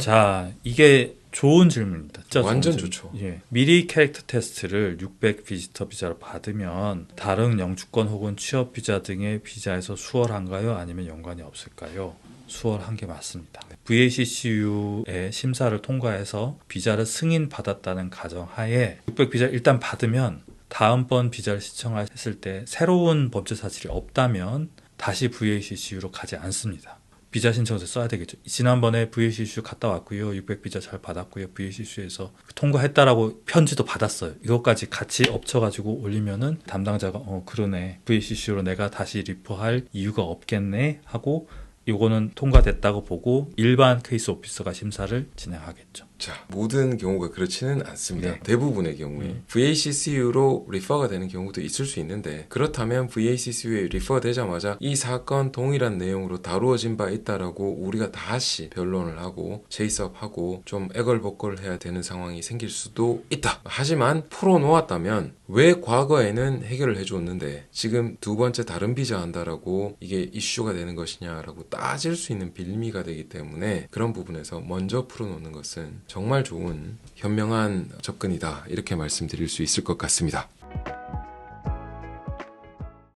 자, 이게 좋은 질문입니다. 좋은 완전 질문. 좋죠. 예. 미리 캐릭터 테스트를 600 비지터 비자로 받으면 다른 영주권 혹은 취업 비자 등의 비자에서 수월한가요? 아니면 연관이 없을까요? 수월한 게 맞습니다. VACCU의 심사를 통과해서 비자를 승인 받았다는 가정하에 600 비자 일단 받으면 다음번 비자를 신청했을 때 새로운 법제 사실이 없다면 다시 VACCU로 가지 않습니다. 비자 신청서 써야 되겠죠. 지난번에 VACCU 갔다 왔고요. 600 비자 잘 받았고요. VACCU에서 통과했다라고 편지도 받았어요. 이것까지 같이 엎쳐가지고 올리면은 담당자가 어 그러네. VACCU로 내가 다시 리포할 이유가 없겠네 하고 요거는 통과됐다고 보고 일반 케이스 오피서가 심사를 진행하겠죠. 자, 모든 경우가 그렇지는 않습니다. 네. 대부분의 경우에 음. VACCU로 리퍼가 되는 경우도 있을 수 있는데 그렇다면 VACCU에 리퍼 되자마자 이 사건 동일한 내용으로 다루어진 바 있다라고 우리가 다시 변론을 하고 제이스업하고 좀 애걸복걸해야 되는 상황이 생길 수도 있다. 하지만 풀어놓았다면 왜 과거에는 해결을 해줬는데 지금 두 번째 다른 비자 한다라고 이게 이슈가 되는 것이냐라고 따질 수 있는 빌미가 되기 때문에 그런 부분에서 먼저 풀어놓는 것은 정말 좋은 현명한 접근이다 이렇게 말씀드릴 수 있을 것 같습니다.